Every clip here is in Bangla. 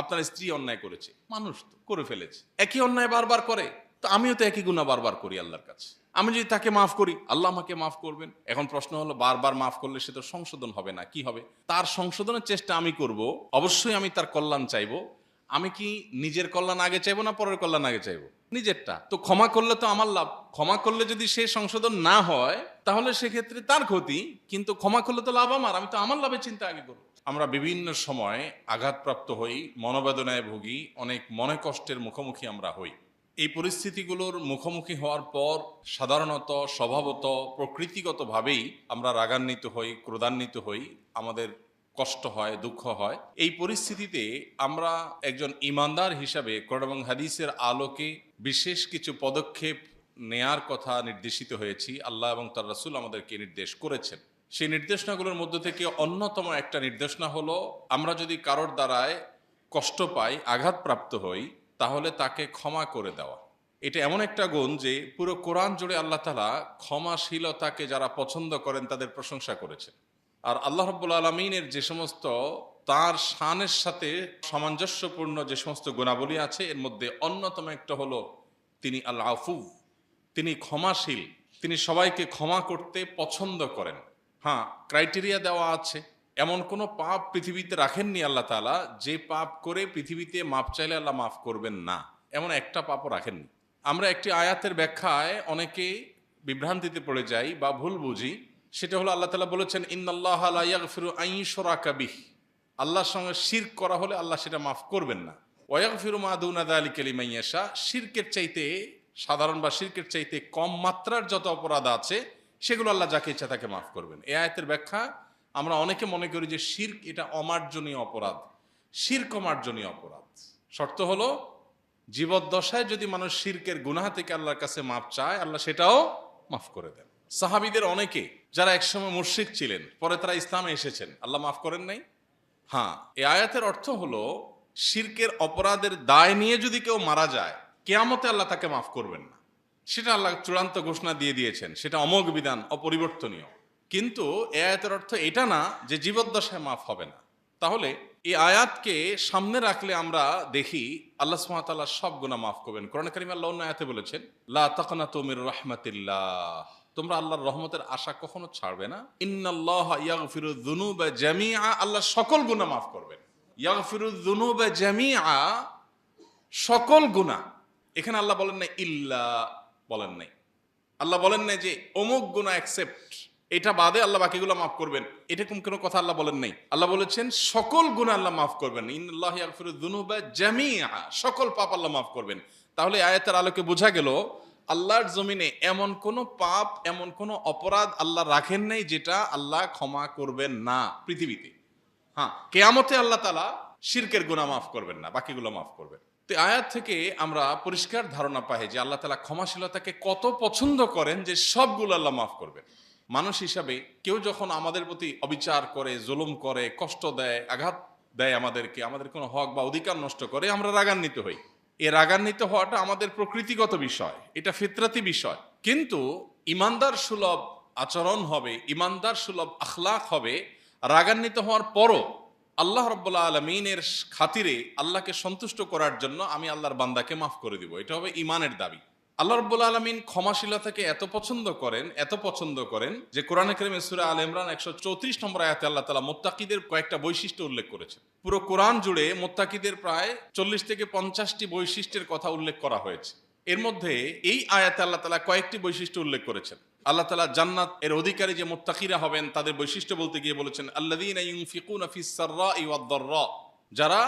আপনার স্ত্রী অন্যায় করেছে, মানুষ তো, করে ফেলেছে। একই অন্যায় বারবার করে, তো আমিও তো একই গুণা বারবার করি আল্লাহর কাছে। আমি যদি তাকে মাফ করি, আল্লাহ আমাকে মাফ করবেন। এখন প্রশ্ন হলো, বারবার মাফ করলে সে তো সংশোধন হবে না, কি হবে? তার সংশোধনের চেষ্টা আমি করব, অবশ্যই আমি তার কল্যাণ চাইব। আমি কি নিজের কল্যাণ আগে চাইব না পরের কল্যাণ আগে চাইব? নিজেরটা। তো ক্ষমা করলে তো আমার লাভ। ক্ষমা করলে যদি সে সংশোধন না হয় তাহলে সেক্ষেত্রে তার ক্ষতি, কিন্তু ক্ষমা করলে তো লাভ আমার, আমি তো আমার লাভের চিন্তা আগে করব। আমরা বিভিন্ন সময় আঘাতপ্রাপ্ত হই, মনোবেদনায় ভুগি, অনেক মনে কষ্টের মুখোমুখি আমরা হই। এই পরিস্থিতিগুলোর মুখোমুখি হওয়ার পর সাধারণত, স্বভাবত, প্রকৃতিগতভাবেই আমরা রাগান্বিত হই, ক্রোধান্বিত হই, আমাদের কষ্ট হয়, দুঃখ হয়। এই পরিস্থিতিতে আমরা একজন ইমানদার হিসাবে কোরআন এবং হাদিসের আলোকে বিশেষ কিছু পদক্ষেপ নেয়ার কথা নির্দেশিত হয়েছি, আল্লাহ এবং তার রাসূল আমাদেরকে নির্দেশ করেছেন। সেই নির্দেশনাগুলোর মধ্য থেকে অন্যতম একটা নির্দেশনা হলো, আমরা যদি কারোর দ্বারায় কষ্ট পাই, আঘাতপ্রাপ্ত হই, তাহলে তাকে ক্ষমা করে দেওয়া। এটা এমন একটা গুণ যে পুরো কোরআন জুড়ে আল্লাহ তালা ক্ষমাশীলতাকে যারা পছন্দ করেন, তাদের প্রশংসা করেছেন। আর আল্লাহ রব্বুল আলমিনের যে সমস্ত, তার শানের সাথে সামঞ্জস্যপূর্ণ যে সমস্ত গুণাবলী আছে, এর মধ্যে অন্যতম একটা হলো, তিনি আল আফুভ তিনি ক্ষমাশীল। তিনি সবাইকে ক্ষমা করতে পছন্দ করেন। হ্যাঁ ক্রাইটেরিয়া দেওয়া আছে। এমন কোনো পাপ পৃথিবীতে রাখেননি আল্লাহ তালা যে পাপ করে পৃথিবীতে মাপ চাইলে আল্লাহ মাফ করবেন না। এমন একটা পাপও রাখেননি। আমরা একটি আয়াতের ব্যাখ্যায় অনেকে বিভ্রান্তিতে পড়ে যাই বা ভুল বুঝি। সেটা হলো আল্লাহ তালা বলেছেন ইন্নআল্লাহ ফিরু আইসরা কাবিহ আল্লাহর সঙ্গে শির্ক করা হলে আল্লাহ সেটা মাফ করবেন না। ওয়াক ফিরু মাদুনাদা আলী কালিমাইয়াশা শিরকের চাইতে সাধারণ বা শির্কের চাইতে কম মাত্রার যত অপরাধ আছে, সেগুলো আল্লাহ যাকে ইচ্ছা তাকে মাফ করবেন। এই আয়াতের ব্যাখ্যা আমরা অনেকে মনে করি যে শির্ক এটা অমার্জনীয় অপরাধ। শির্ক অমার্জনীয় অপরাধ। শর্ত হলো, জীবদ্দশায় যদি মানুষ শির্কের গুনাহ থেকে আল্লাহর কাছে মাপ চায়, আল্লাহ সেটাও মাফ করে দেন। সাহাবিদের অনেকে যারা একসময় মুর্শিক ছিলেন, পরে তারা ইসলামে এসেছেন। আল্লাহ মাফ করেন নাই? হ্যাঁ এ আয়াতের অর্থ হলো, শির্কের অপরাধের দায় নিয়ে যদি কেউ মারা যায় কেয়ামতে আল্লাহ তাকে মাফ করবেন না। সেটা আল্লাহ চূড়ান্ত ঘোষণা দিয়ে দিয়েছেন। সেটা অমোঘ বিধান, অপরিবর্তনীয়। কিন্তু এ আয়াতের অর্থ এটা না যে জীবদ্দশায় মাফ হবে না। তাহলে এই আয়াতকে সামনে রাখলে আমরা দেখি আল্লাহ সুমাতাল্লাহ সব গুণা মাফ করবেন। কোরআন করিম আল্লাহ অন্য আয়াতে বলেছেন, লা তাকনা তুমির রহমাতিল্লাহ। তোমরা আল্লাহর রহমতের আশা কখনো ছাড়বে না। ইন্নাল্লাহ ইয়াগফিরু যুনুবা জামিআ। আল্লাহ সকল গুনাহ মাফ করবেন। ইয়াগফিরু যুনুবা জামিআ। সকল গুনাহ। এখানে আল্লাহ বলেন না ইল্লা বলেন নাই। আল্লাহ বলেন নাই যে, অমুক গুনাহ অ্যাকসেপ্ট এটা বাদে আল্লাহ বাকিগুলো মাফ করবেন। এরকম কোনো কথা আল্লাহ বলেন নাই। আল্লাহ বলেছেন, সকল গুনাহ আল্লাহ মাফ করবেন। জামিআ, সকল পাপ আল্লাহ মাফ করবেন। তাহলে আয়াতের আলোকে বোঝা গেল, আল্লাহর জমিনে এমন কোন পাপ, এমন কোন অপরাধ আল্লাহ রাখেন নাই যেটা আল্লাহ ক্ষমা করবেন না পৃথিবীতে। হ্যাঁ কেয়ামতে আল্লাহ তালা শিরকের গুণা মাফ করবেন না, বাকিগুলো মাফ করবেন। তো আয়াত থেকে আমরা পরিষ্কার ধারণা পাই যে আল্লাহ তালা ক্ষমাশীলতাকে কত পছন্দ করেন যে সবগুলো আল্লাহ মাফ করবেন। মানুষ হিসাবে কেউ যখন আমাদের প্রতি অবিচার করে, জুলুম করে, কষ্ট দেয়, আঘাত দেয় আমাদেরকে, আমাদের কোনো হক বা অধিকার নষ্ট করে, আমরা রাগান্বিত হই। এ রাগান্বিত হওয়াটা আমাদের প্রকৃতিগত বিষয়, এটা ফিতরাতি বিষয়। কিন্তু ইমানদার সুলভ আচরণ হবে, ইমানদার সুলভ আখলাক হবে, রাগান্বিত হওয়ার পরও আল্লাহ রব্বুল্লা আলমিনের খাতিরে আল্লাহকে সন্তুষ্ট করার জন্য আমি আল্লাহর বান্দাকে মাফ করে দিব। এটা হবে ইমানের দাবি। আল্লাহ রব্বুল আলমিন ক্ষমাশীলতাকে এত পছন্দ করেন, এত পছন্দ করেন যে কোরআন করিম সুরা আল ইমরান একশো চৌত্রিশ নম্বর আয়াতে আল্লাহ তালা মোত্তাকিদের কয়েকটা বৈশিষ্ট্য উল্লেখ করেছেন। পুরো কোরআন জুড়ে মোত্তাকিদের প্রায় চল্লিশ থেকে পঞ্চাশটি বৈশিষ্ট্যের কথা উল্লেখ করা হয়েছে। এর মধ্যে এই আয়াতে আল্লাহ তালা কয়েকটি বৈশিষ্ট্য উল্লেখ করেছেন। আল্লাহ তালা জান্নাত এর অধিকারী যে মোত্তাকিরা হবেন, তাদের বৈশিষ্ট্য বলতে গিয়ে বলেছেন আল্লাহ যারা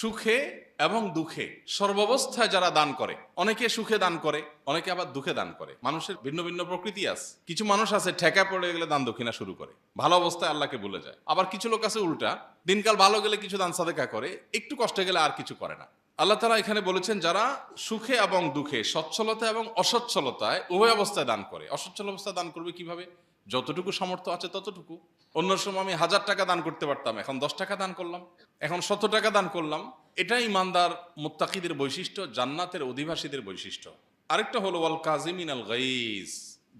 সুখে এবং দুঃখে, সর্বাবস্থায় যারা দান করে, অনেকে সুখে দান করে, অনেকে আবার দুঃখে দান করে। মানুষের ভিন্ন ভিন্ন প্রকৃতি আছে। কিছু মানুষ আছে ঠেকা পড়ে গেলে দান দক্ষিণা শুরু করে। ভালো অবস্থায় আল্লাহকে বলে যায়। আবার কিছু লোক আছে উল্টা, দিনকাল ভালো গেলে কিছু দান সাদেকা করে, একটু কষ্টে গেলে আর কিছু করে না। আল্লাহ তালা এখানে বলেছেন, যারা সুখে এবং দুঃখে, সচ্ছলতা এবং অসচ্ছলতায় উভয় অবস্থায় দান করে। অসচ্ছল অবস্থায় দান করবে কীভাবে? যতটুকু সামর্থ্য আছে ততটুকু। অন্য সময় আমি হাজার টাকা দান করতে পারতাম, এখন দশ টাকা দান করলাম, এখন শত টাকা দান করলাম। এটাই ইমানদার মুত্তাকিদের বৈশিষ্ট্য, জান্নাতের অধিবাসীদের বৈশিষ্ট্য। আরেকটা হলো, ওয়াল কাজিমিন আল গাইজ,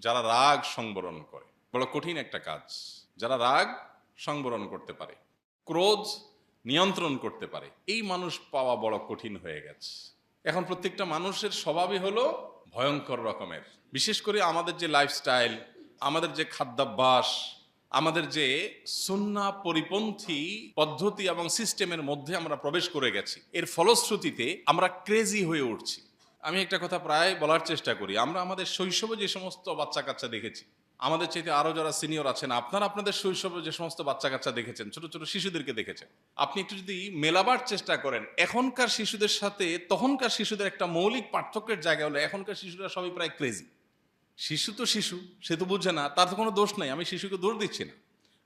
যারা রাগ সংবরণ করে। বড় কঠিন একটা কাজ, যারা রাগ সংবরণ করতে পারে। ক্রোধ নিয়ন্ত্রণ করতে পারে। এই মানুষ পাওয়া বড় কঠিন হয়ে গেছে। এখন প্রত্যেকটা মানুষের স্বভাবই হলো ভয়ঙ্কর রকমের। বিশেষ করে আমাদের যে লাইফস্টাইল আমাদের যে খাদ্যাভ্যাস, আমাদের যে সুন্না পরিপন্থী পদ্ধতি এবং সিস্টেমের মধ্যে আমরা প্রবেশ করে গেছি। এর ফলশ্রুতিতে আমরা ক্রেজি হয়ে উঠছি। আমি একটা কথা প্রায় বলার চেষ্টা করি। আমরা আমাদের শৈশবে যে সমস্ত বাচ্চা কাচ্চা দেখেছি আমাদের চাইতে আরও যারা সিনিয়র আছেন, আপনারা আপনাদের শৈশবে যে সমস্ত বাচ্চা কাচ্চা দেখেছেন, ছোট ছোট শিশুদেরকে দেখেছেন, আপনি একটু যদি মেলাবার চেষ্টা করেন, এখনকার শিশুদের সাথে তখনকার শিশুদের একটা মৌলিক পার্থক্যের জায়গা হলো, এখনকার শিশুরা সবই প্রায় ক্রেজি শিশু তো শিশু, সে তো বুঝে না, তার তো কোনো দোষ নাই, আমি শিশুকে দোষ দিচ্ছি না।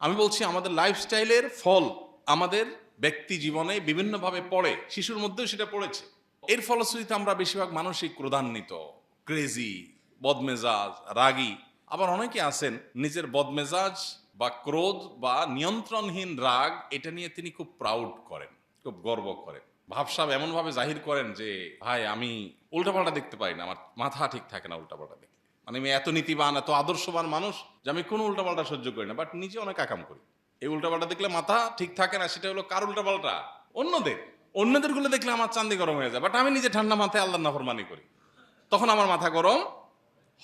আমি বলছি, আমাদের লাইফস্টাইলের ফল আমাদের ব্যক্তি জীবনে বিভিন্নভাবে পড়ে, শিশুর মধ্যেও সেটা পড়েছে। এর ফলশ্রুতিতে আমরা বেশিরভাগ মানসিক ক্রোধান্বিত ক্রেজি বদমেজাজ, রাগী আবার অনেকে আছেন, নিজের বদমেজাজ বা ক্রোধ বা নিয়ন্ত্রণহীন রাগ, এটা নিয়ে তিনি খুব প্রাউড করেন, খুব গর্ব করেন। ভাবসাব এমনভাবে জাহির করেন যে, ভাই, আমি উল্টাপাল্টা দেখতে পারি না, আমার মাথা ঠিক থাকে না উল্টাপাল্টা দেখতে। মানে আমি এত নীতিবান, এত আদর্শবান মানুষ যে আমি কোনো উল্টাপাল্টা সহ্য করি না বাট নিজে অনেক আকাম করি। এই উল্টাপাল্টা দেখলে মাথা ঠিক থাকে না, সেটা হলো কার উল্টাপাল্টা? অন্যদের। অন্যদেরগুলো দেখলে আমার চান্দি গরম হয়ে যায় বাট আমি নিজে ঠান্ডা মাথায় আল্লাহ নাফরমানি করি। তখন আমার মাথা গরম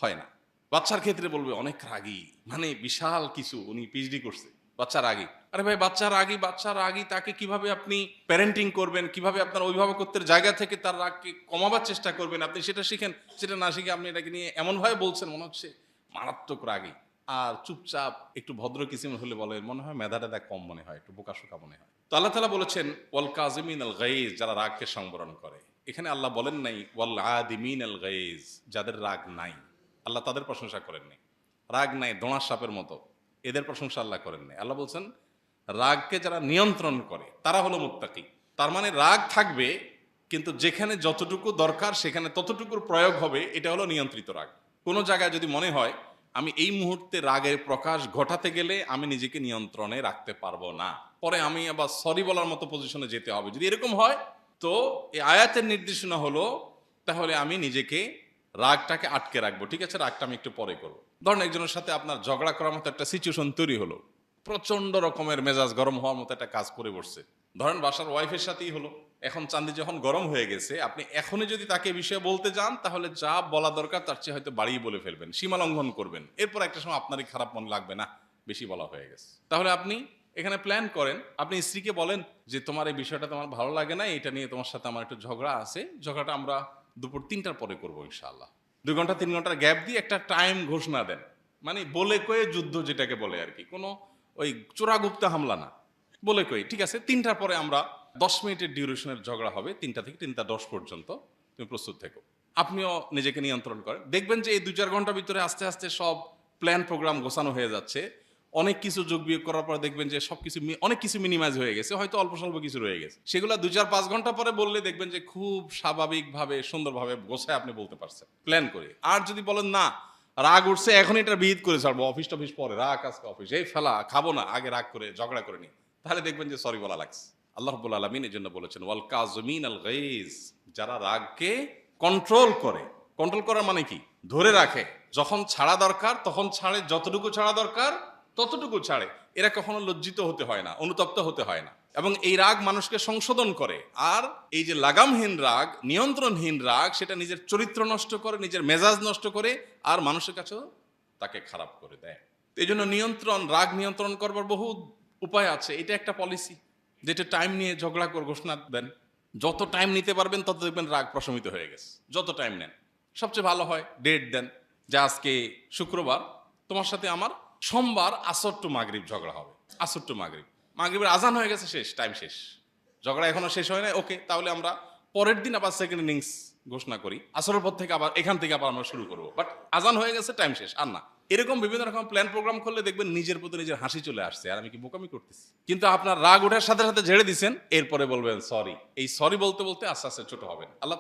হয় না। বাচ্চার ক্ষেত্রে বলবে, অনেক রাগী। মানে বিশাল কিছু, উনি পিএইচডি করছে, বাচ্চার আগে আরে ভাই বাচ্চার আগে বাচ্চার আগে তাকে কীভাবে আপনি প্যারেন্টিং করবেন, কীভাবে আপনার অভিভাবকত্বের জায়গা থেকে তার রাগকে কমাবার চেষ্টা করবেন, আপনি সেটা শিখেন, সেটা না শিখে আপনি এটাকে নিয়ে এমনভাবে বলছেন, মনে হচ্ছে মারাত্মক রাগী। আর চুপচাপ একটু ভদ্র কিসিম হলে বলে, মনে হয় মেধা টেধা কম মনে হয়, একটু বোকাশোকা মনে হয়। তো আল্লাহ তালা বলেছেন, ওয়াল কাজিমিন আল গাইজ যারা রাগকে সংবরণ করে। এখানে আল্লাহ বলেন নাই, ওয়াল আদিমিন আল গাইজ যাদের রাগ নাই। আল্লাহ তাদের প্রশংসা করেননি। রাগ নাই দোঁড়ার সাপের মতো। এদের প্রশংসা আল্লাহ করেন নাই আল্লাহ বলছেন, রাগকে যারা নিয়ন্ত্রণ করে, তারা হলো মুত্তাকি। তার মানে রাগ থাকবে, কিন্তু যেখানে যতটুকু দরকার, সেখানে ততটুকুর প্রয়োগ হবে, এটা হলো নিয়ন্ত্রিত রাগ। কোনো জায়গায় যদি মনে হয়, আমি এই মুহূর্তে রাগের প্রকাশ ঘটাতে গেলে আমি নিজেকে নিয়ন্ত্রণে রাখতে পারব না। পরে আমি আবার সরি বলার মতো পজিশনে যেতে হবে। যদি এরকম হয়, তো এই আয়াতের নির্দেশনা হলো, তাহলে আমি নিজেকে রাগটাকে আটকে রাখব, ঠিক আছে? রাগটা আমি একটু পরে করব। ধরেন একজনের সাথে আপনার ঝগড়া করার মতো একটা সিচুয়েশন তৈরি হলো। প্রচণ্ড রকমের মেজাজ গরম হওয়ার মতো একটা কাজ করে বসছে। ধরেন বাসার ওয়াইফের সাথেই হলো। এখন চান্দি যখন গরম হয়ে গেছে, আপনি এখনই যদি তাকে বিষয়ে বলতে যান, তাহলে যা বলা দরকার তার চেয়ে হয়তো বাড়িয়ে বলে ফেলবেন, সীমা লঙ্ঘন করবেন। এরপর একটা সময় আপনারই খারাপ মনে লাগবে, না, বেশি বলা হয়ে গেছে। তাহলে আপনি এখানে প্ল্যান করেন, আপনি স্ত্রীকে বলেন যে, তোমার এই বিষয়টা তোমার ভালো লাগে না, এটা নিয়ে তোমার সাথে আমার একটু ঝগড়া আছে। ঝগড়াটা আমরা দুপুর তিনটার পরে করব ইনশাআল্লাহ। দুই ঘণ্টা, তিন ঘণ্টার গ্যাপ দিয়ে একটা টাইম ঘোষণা দেন। মানে বলে কয়ে যুদ্ধ যেটাকে বলে আর কি। কোনো ওই চোরাগুপ্তা হামলা না। বলে কই ঠিক আছে, তিনটার পরে আমরা দশ মিনিটের ডিউরেশনের ঝগড়া হবে, তিনটা থেকে তিনটা দশ পর্যন্ত তুমি প্রস্তুত থেকো। আপনিও নিজেকে নিয়ন্ত্রণ করেন। দেখবেন যে এই দু চার ঘণ্টার ভিতরে আস্তে আস্তে সব প্ল্যান, প্রোগ্রাম গোছানো হয়ে যাচ্ছে। অনেক কিছু যোগ বিয়োগ করার পর দেখবেন যে সব কিছু অনেক কিছু মিনিমাইজ হয়ে গেছে। হয়তো অল্প স্বল্প কিছু রয়ে গেছে। সেগুলো দু চার পাঁচ ঘণ্টা পরে বললে দেখবেন যে খুব স্বাভাবিকভাবে, সুন্দরভাবে গোছায় আপনি বলতে পারছেন। প্ল্যান করে। আর যদি বলেন, না, রাগ উঠছে এখন এটা বিহিত করে ছাড়বো অফিস টফিস পরে, রাগ আজকে অফিস এই ফেলা, খাব না, আগে রাগ করে, ঝগড়া করে নি তাহলে দেখবেন যে সরি বলা লাগছে। আল্লাহ রব্বুল আলমিন এই জন্য বলেছেন, ওয়াল কাজমিন আল গাইজ যারা রাগকে কন্ট্রোল করে। কন্ট্রোল করার মানে কি? ধরে রাখে। যখন ছাড়া দরকার, তখন ছাড়ে যতটুকু ছাড়া দরকার ততটুকু ছাড়ে। এরা কখনো লজ্জিত হতে হয় না, অনুতপ্ত হতে হয় না। এবং এই রাগ মানুষকে সংশোধন করে। আর এই যে লাগামহীন রাগ, নিয়ন্ত্রণহীন রাগ, সেটা নিজের চরিত্র নষ্ট করে, নিজের মেজাজ নষ্ট করে, আর মানুষের কাছেও তাকে খারাপ করে দেয়। এই জন্য নিয়ন্ত্রণ, রাগ নিয়ন্ত্রণ করবার বহু উপায় আছে। এটা একটা পলিসি যেটা টাইম নিয়ে ঝগড়া করে ঘোষণা দেন। যত টাইম নিতে পারবেন, তত দেখবেন রাগ প্রশমিত হয়ে গেছে। যত টাইম নেন। সবচেয়ে ভালো হয় ডেট দেন। যে আজকে শুক্রবার, তোমার সাথে আমার সোমবার আসর টু মাগরিব ঝগড়া হবে। আসর টু মাগরিব। মাগরিবের আজান হয়ে গেছে, শেষ টাইম শেষ। ঝগড়া এখনও শেষ হয় না ওকে তাহলে আমরা পরের দিন আবার সেকেন্ড ইনিংস ঘোষণা করি। আসরের পর থেকে আবার, এখান থেকে আবার আমরা শুরু করব। বাট আজান হয়ে গেছে টাইম শেষ, আর না। এরকম বিভিন্ন রকম প্ল্যান প্রোগ্রাম করলে দেখবেন নিজের প্রতি নিজের হাসি চলে আসছে, আর আমি কি বোকামি করতেছি? কিন্তু আপনার রাগ ওঠার সাথে সাথে ঝেড়ে দিছেন, এরপরে বলবেন সরি এই সরি বলতে বলতে আস্তে আস্তে ছোট হবেন আল্লাহ